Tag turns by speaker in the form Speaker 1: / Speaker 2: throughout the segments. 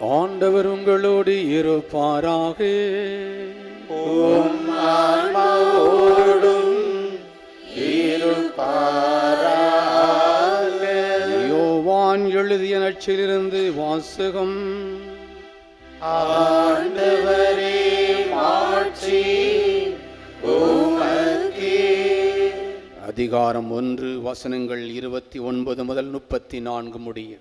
Speaker 1: ஆண்டவர் உங்களோடு இருப்பாராக. யோவான் எழுதிய நச்சிலிருந்து வாசகம்.
Speaker 2: ஆண்டவரே மாட்சி உமக்கே.
Speaker 1: அதிகாரம் ஒன்று வசனங்கள் இருபத்தி ஒன்பது முதல் முப்பத்தி நான்கு முடிய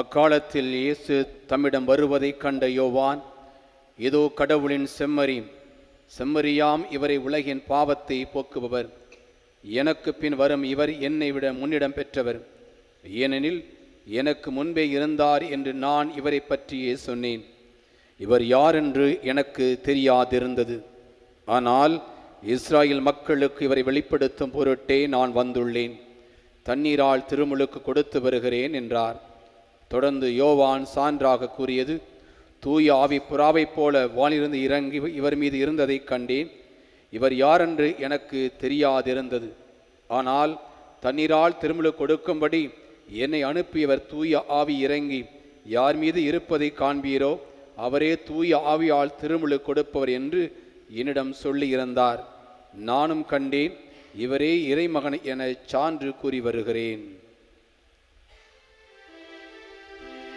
Speaker 1: அக்காலத்தில் இயேசு தம்மிடம் வருவதைக் கண்ட யோவான் இதோ கடவுளின் செம்மறி செம்மறியாம் இவரை உலகின் பாவத்தை போக்குபவர். எனக்கு பின் வரும் இவர் என்னை விட முன்னிடம் பெற்றவர். ஏனெனில் எனக்கு முன்பே இருந்தார் என்று நான் இவரை பற்றியே சொன்னேன். இவர் யார் என்று எனக்கு தெரியாதிருந்தது. ஆனால் இஸ்ராயல் மக்களுக்கு இவரை வெளிப்படுத்தும் பொருட்டே நான் வந்துள்ளேன். தண்ணீரால் திருமுழுக்கு கொடுத்து வருகிறேன் என்றார். தொடர்ந்து யோவான் சான்றாக கூறியது தூய ஆவி புறாவைப் போல வானிலிருந்து இறங்கி இவர் மீது இருந்ததைக் கண்டேன். இவர் யாரென்று எனக்கு தெரியாதிருந்தது. ஆனால் தண்ணீரால் திருமுழு கொடுக்கும்படி என்னை அனுப்பியவர் தூய ஆவி இறங்கி யார் மீது இருப்பதை காண்பீரோ அவரே தூய ஆவியால் திருமுழு கொடுப்பவர் என்று என்னிடம் சொல்லியிருந்தார். நானும் கண்டேன் இவரே இறைமகன் என சான்று கூறி வருகிறேன்.